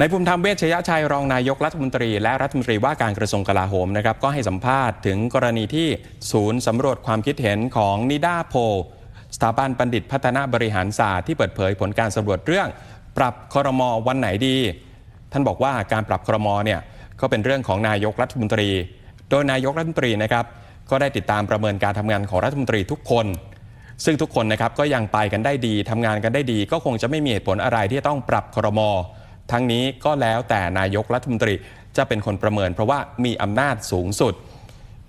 ในภูมิธรรมเวชยชัยรองนายกรัฐมนตรี และรัฐมนตรีว่าการกระทรวงกลาโหมนะครับก็ให้สัมภาษณ์ถึงกรณีที่ศูนย์สำรวจความคิดเห็นของนิดาโพลสถาบันบัณฑิตพัฒนาบริหารศาสตร์ที่เปิดเผยผลการสำรวจเรื่อง ปรับครมวันไหนดี ท่านบอกว่าการปรับครมเนี่ยก็เป็นเรื่องของนายกรัฐมนตรี โดยนายกรัฐมนตรีนะครับก็ได้ติดตามประเมินการทำงานของรัฐมนตรีทุกคน ซึ่งทุกคนนะครับก็ยังไปกันได้ดีทำงานกันได้ดี ก็คงจะไม่มีเหตุผลอะไรที่ต้องปรับครม ทั้งนี้ก็แล้วแต่นายกรัฐมนตรีจะเป็นคนประเมิน เพราะว่ามีอำนาจสูงสุด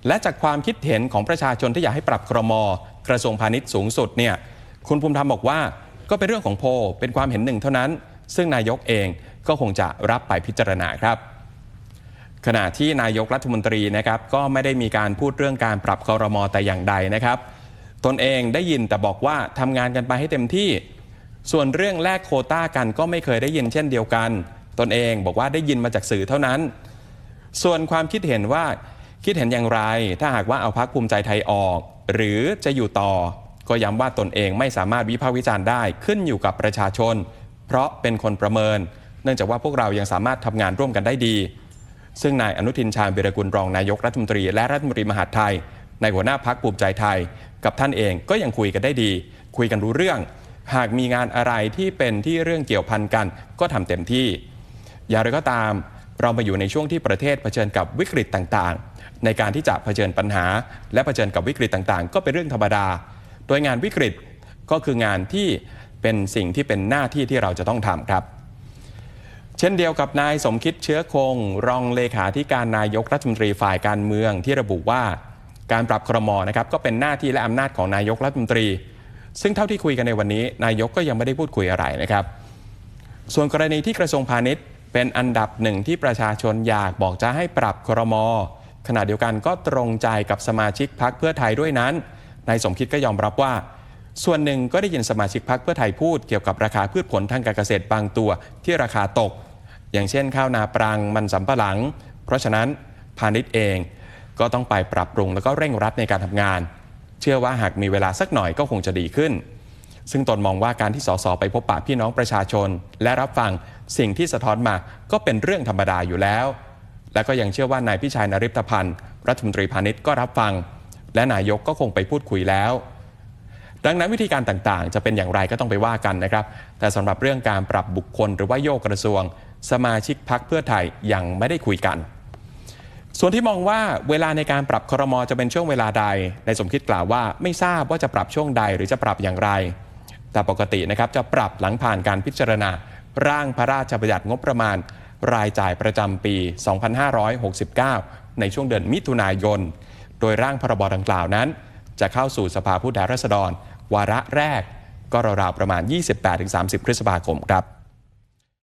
และจากความคิดเห็นของประชาชนที่อยากให้ปรับครมกระทรวงพาณิชย์สูงสุดเนี่ยคุณภูมิธรรมบอกว่าก็เป็นเรื่องของโพเป็นความเห็นหนึ่งเท่านั้น ซึ่งนายกเองก็คงจะรับไปพิจารณาครับ ขณะที่นายกรัฐมนตรีนะครับก็ไม่ได้มีการพูดเรื่องการปรับคอรมอแต่อย่างใดนะครับ ตนเองได้ยินแต่บอกว่าทำงานกันไปให้เต็มที่ ส่วนเรื่องแลกโคต้ากันก็ไม่เคยได้ยินเช่นเดียวกัน ตนเองบอกว่าได้ยินมาจากสื่อเท่านั้น ส่วนความคิดเห็นว่าคิดเห็นอย่างไร ถ้าหากว่าเอาพักภูมิใจไทยออก หรือจะอยู่ต่อ ก็ย้ำว่าตนเองไม่สามารถวิพากษ์วิจารณ์ได้ขึ้นอยู่กับประชาชน เพราะเป็นคนประเมิน เนื่องจากว่าพวกเรายังสามารถทำงานร่วมกันได้ดี ซึ่งนายอนุทินชาญวิรกุลรองนายกรัฐมนตรี และรัฐมนตรีมหาดไทย ในหัวหน้าพักภูมิใจไทย กับท่านเองก็ยังคุยกันได้ดี คุยกันรู้เรื่อง หากมีงานอะไรที่เป็นที่เรื่องเกี่ยวพันกัน ก็ทำเต็มที่ อย่างไรก็ตามเรามาอยู่ในช่วงที่ประเทศเผชิญกับวิกฤตต่างๆ ในการที่จะเผชิญปัญหา และเผชิญกับวิกฤตต่างๆ ก็เป็นเรื่องธรรมดา โดยงานวิกฤตก็คืองานที่เป็นสิ่งที่เป็นหน้าที่ที่เราจะต้องทำครับ เช่นเดียวกับนายสมคิดเชื้อคง รองเลขาธิการนายกรัฐมนตรีฝ่ายการเมืองที่ระบุว่า การปรับครมนะครับก็เป็นหน้าที่และอำนาจของนายกรัฐมนตรี ซึ่งเท่าที่คุยกันในวันนี้ นายกก็ยังไม่ได้พูดคุยอะไรนะครับ ส่วนกรณีที่กระทรวงพาณิชย์ เป็นอันดับหนึ่งที่ประชาชนอยากบอกจะให้ปรับครมขณะเดียวกันก็ตรงใจกับสมาชิกพักเพื่อไทยด้วยนั้นนายสมคิดก็ยอมรับว่า ส่วนหนึ่งก็ได้ยินสมาชิกพักเพื่อไทยพูดเกี่ยวกับราคาพืชผลทางการเกษตรบางตัวที่ราคาตก อย่างเช่นข้าวนาปรังมันสำปะหลัง เพราะฉะนั้นพาณิชย์เองก็ต้องไปปรับปรุงแล้วก็เร่งรัดในการทำงาน เชื่อว่าหากมีเวลาสักหน่อยก็คงจะดีขึ้น ซึ่งตนมองว่าการที่สสไปพบปะพี่น้องประชาชน และรับฟังสิ่งที่สะท้อนมาก็เป็นเรื่องธรรมดาอยู่แล้ว และก็ยังเชื่อว่านายพิชัยนริพพันธ์รัฐมนตรีพาณิชย์ก็รับฟัง และนายกก็คงไปพูดคุยแล้วดังนั้นวิธีการต่างๆ จะเป็นอย่างไรก็ต้องไปว่ากันนะครับ แต่สำหรับเรื่องการปรับบุคคลหรือว่าโยกกระทรวง สมาชิกพักเพื่อไทยยังไม่ได้คุยกัน ส่วนที่มองว่าเวลาในการปรับครมจะเป็นช่วงเวลาใด ในสมคิดกล่าวว่าไม่ทราบว่าจะปรับช่วงใดหรือจะปรับอย่างไร แต่ปกตินะครับจะปรับหลังผ่านการพิจารณา ร่างพระราชบัญญัติงบประมาณ รายจ่ายประจำปี 2569 ในช่วงเดือนมิถุนายน โดยร่างพรบดังกล่าวนั้น จะเข้าสู่สภาผู้แทนราษฎร วาระแรกก็ราวๆประมาณ 28-30 พฤษภาคมครับ